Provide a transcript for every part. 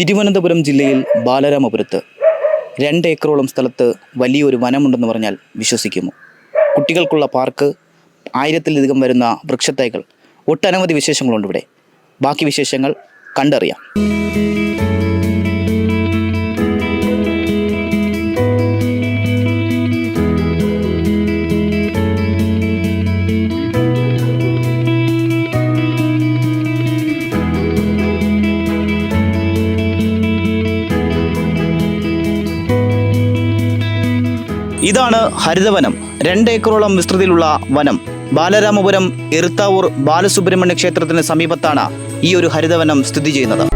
തിരുവനന്തപുരം ജില്ലയിൽ ബാലരാമപുരത്ത് രണ്ട് ഏക്കറോളം സ്ഥലത്ത് വലിയൊരു വനമുണ്ടെന്ന് പറഞ്ഞാൽ വിശ്വസിക്കുമോ കുട്ടികൾക്കുള്ള പാർക്ക് ആയിരത്തിലധികം വരുന്ന വൃക്ഷത്തൈകൾ ഒട്ടനവധി വിശേഷങ്ങളുണ്ട് ഇവിടെ. ബാക്കി വിശേഷങ്ങൾ കണ്ടറിയാം. ഇതാണ് ഹരിതവനം. രണ്ട് ഏക്കറോളം വിസ്തൃതിയിലുള്ള വനം. ബാലരാമപുരം എറുത്താവൂർ ബാലസുബ്രഹ്മണ്യ ക്ഷേത്രത്തിന് സമീപത്താണ് ഈ ഒരു ഹരിതവനം സ്ഥിതി ചെയ്യുന്നത്.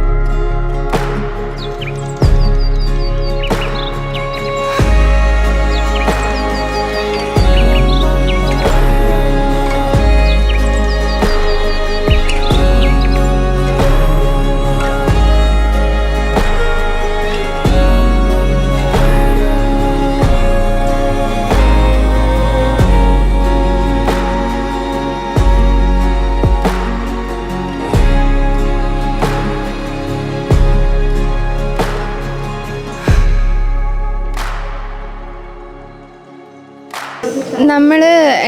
നമ്മൾ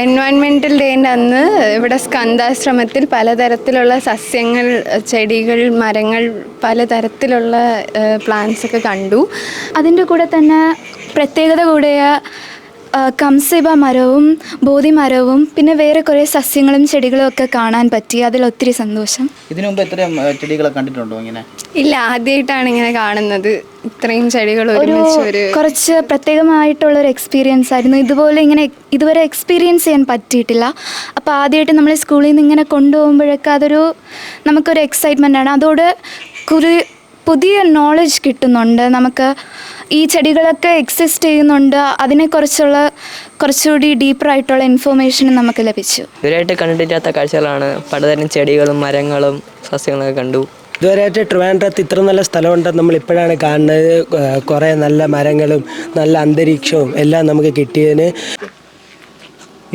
എൻവയൺമെന്റൽ ഡേന്റെ അന്ന് ഇവിടെ സ്കന്ധാശ്രമത്തിൽ പലതരത്തിലുള്ള സസ്യങ്ങൾ ചെടികൾ മരങ്ങൾ പലതരത്തിലുള്ള പ്ലാന്റ്സ് ഒക്കെ കണ്ടു. അതിന്റെ കൂടെ തന്നെ പ്രത്യേകത കൂടിയ കംസിബ മരവും ബോധി മരവും പിന്നെ വേറെ കുറേ സസ്യങ്ങളും ചെടികളും ഒക്കെ കാണാൻ പറ്റി. അതിൽ ഒത്തിരി സന്തോഷം. ഇതിനു മുമ്പ് ഇത്രയും ചെടികളെ കണ്ടിട്ടുണ്ടോ ഇങ്ങനെ? ഇല്ല ആദ്യമായിട്ടാണ് ഇങ്ങനെ കാണുന്നത്. ഇത്രയും ചെടികൾ ഒരു ഒരുമിച്ച് ഒരു കുറച്ച് പ്രത്യേകമായിട്ടുള്ള ഒരു എക്സ്പീരിയൻസ് ആയിരുന്നു. ഇതുപോലെ ഇങ്ങനെ ഇതുവരെ എക്സ്പീരിയൻസ് ചെയ്യാൻ പറ്റിയിട്ടില്ല. അപ്പോൾ ആദ്യമായിട്ട് നമ്മൾ സ്കൂളിൽ നിന്ന് ഇങ്ങനെ കൊണ്ടുപോകുമ്പോഴൊക്കെ അതൊരു നമുക്കൊരു എക്സൈറ്റ്മെന്റ് ആണ്. അതോട് കുറേ പുതിയ നോളജ് കിട്ടുന്നുണ്ട്. നമുക്ക് ഈ ചെടികളൊക്കെ എക്സിസ്റ്റ് ചെയ്യുന്നുണ്ട്. അതിനെക്കുറിച്ചുള്ള കുറച്ചുകൂടി ഡീപ്പറായിട്ടുള്ള ഇൻഫോർമേഷൻ നമുക്ക് ലഭിച്ചു. ഇതുവരെയായിട്ട് കണ്ടിട്ടില്ലാത്ത കാഴ്ചകളാണ്. പലതരം ചെടികളും മരങ്ങളും സസ്യങ്ങളൊക്കെ കണ്ടു. ഇതുവരെയായിട്ട് ട്രിവാൻഡ്രത്ത് ഇത്ര നല്ല സ്ഥലമുണ്ടെന്ന് നമ്മൾ ഇപ്പോഴാണ് കാണുന്നത്. കുറേ നല്ല മരങ്ങളും നല്ല അന്തരീക്ഷവും എല്ലാം നമുക്ക് കിട്ടിയതിന്.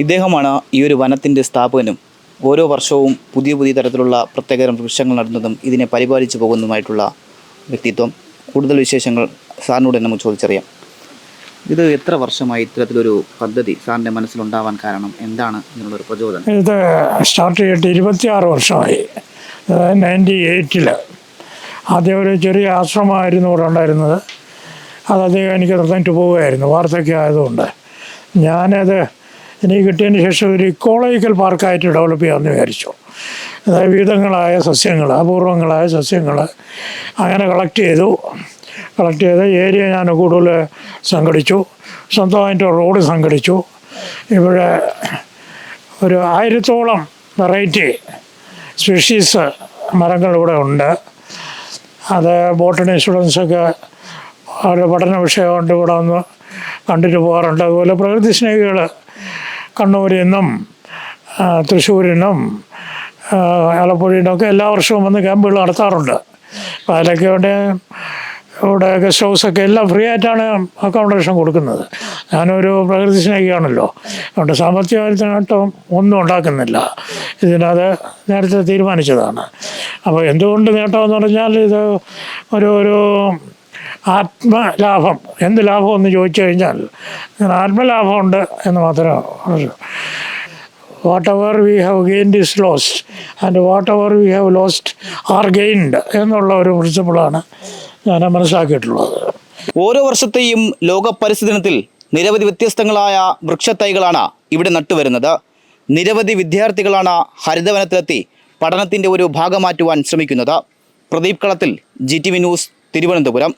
ഇദ്ദേഹമാണ് ഈ ഒരു വനത്തിന്റെ സ്ഥാപകനും ഓരോ വർഷവും പുതിയ പുതിയ തരത്തിലുള്ള പ്രത്യേകതരം വൃക്ഷങ്ങൾ നടുന്നതും ഇതിനെ പരിപാലിച്ചു പോകുന്നതുമായിട്ടുള്ള വ്യക്തിത്വം. കൂടുതൽ വിശേഷങ്ങൾ സാറിനോട് തന്നെ നമുക്ക് ചോദിച്ചറിയാം. ഇത് എത്ര വർഷമായി ഇത്തരത്തിലൊരു പദ്ധതി സാറിന്റെ മനസ്സിലുണ്ടാവാൻ കാരണം എന്താണ് ഇതിനുള്ളൊരു പ്രചോദനം? ഇത് സ്റ്റാർട്ട് ചെയ്തിട്ട് ഇരുപത്തിയാറ് വർഷമായി. നയന്റി എയ്റ്റിൽ ആദ്യം ഒരു ചെറിയ ആശ്രമമായിരുന്നു ഇവിടെ ഉണ്ടായിരുന്നത്. അത് അദ്ദേഹം എനിക്ക് നിർത്തിട്ട് പോവുകയായിരുന്നു. വാർദ്ധക്യം ആയതുകൊണ്ട്. ഞാനത് എനിക്ക് കിട്ടിയതിന് ശേഷം ഒരു ഇക്കോളജിക്കൽ പാർക്കായിട്ട് ഡെവലപ്പ് ചെയ്യാമെന്ന് വിചാരിച്ചു. വിവിധങ്ങളായ സസ്യങ്ങൾ അപൂർവങ്ങളായ സസ്യങ്ങൾ അങ്ങനെ കളക്ട് ചെയ്തു. കളക്ട് ചെയ്ത് ഏരിയ ഞാൻ കൂടുതൽ സംഘടിച്ചു. സ്വന്തമായിട്ട് റോഡ് സംഘടിച്ചു. ഇവിടെ ഒരു ആയിരത്തോളം വെറൈറ്റി സ്പീഷീസ് മരങ്ങൾ ഇവിടെ ഉണ്ട്. അത് ബോട്ടണി സ്റ്റുഡൻസൊക്കെ അവരുടെ പഠന വിഷയമുണ്ട് ഇവിടെ വന്ന് കണ്ടിട്ട് പോകാറുണ്ട്. അതുപോലെ പ്രകൃതി സ്നേഹികൾ കണ്ണൂരിൽ നിന്നും തൃശ്ശൂരിൽ നിന്നും ആ, ആലപ്പുഴയിൽ എല്ലാ വർഷവും വന്ന് ക്യാമ്പുകൾ നടത്താറുണ്ട്. അപ്പോൾ അതിലൊക്കെ ഇവിടെ ഇവിടെ ഗസ്റ്റ് ഹൗസൊക്കെ എല്ലാം ഫ്രീ ആയിട്ടാണ് അക്കോമഡേഷൻ കൊടുക്കുന്നത്. ഞാനൊരു പ്രകൃതി സ്നേഹിയാണല്ലോ. അതുകൊണ്ട് സാമ്പത്തികമായിട്ടും ഒന്നും ഉണ്ടാക്കുന്നില്ല. ഇതിനത് നേരത്തെ തീരുമാനിച്ചതാണ്. അപ്പോൾ എന്തുകൊണ്ട് നേട്ടമെന്ന് പറഞ്ഞാൽ ഇത് ഒരു ഒരു ആത്മലാഭം. എന്ത് ലാഭം എന്ന് ചോദിച്ചു കഴിഞ്ഞാൽ ആത്മലാഭമുണ്ട് എന്ന് മാത്രമേ ഉള്ളൂ whatever we have gained is lost and whatever we have lost are gained എന്നുള്ള ഒരു പ്രിൻസിപ്പിളാണ് ഞാൻ മനസ്സിലാക്കിയിട്ടുള്ളത്. ഓരോ വർഷത്തെയും ലോക പരിസ്ഥിതി ദിനത്തിൽ നിരവധി വ്യത്യസ്തങ്ങളായ വൃക്ഷത്തൈകളാണ് ഇവിടെ നട്ടുവരുന്നത്. നിരവധി വിദ്യാർത്ഥികളാണ് ഹരിതവനത്തിലെത്തി പഠനത്തിന്റെ ഒരു ഭാഗമാറ്റുവാൻ ശ്രമിക്കുന്നത്. Pradeep Kalathil G T V news Thiruvananthapuram.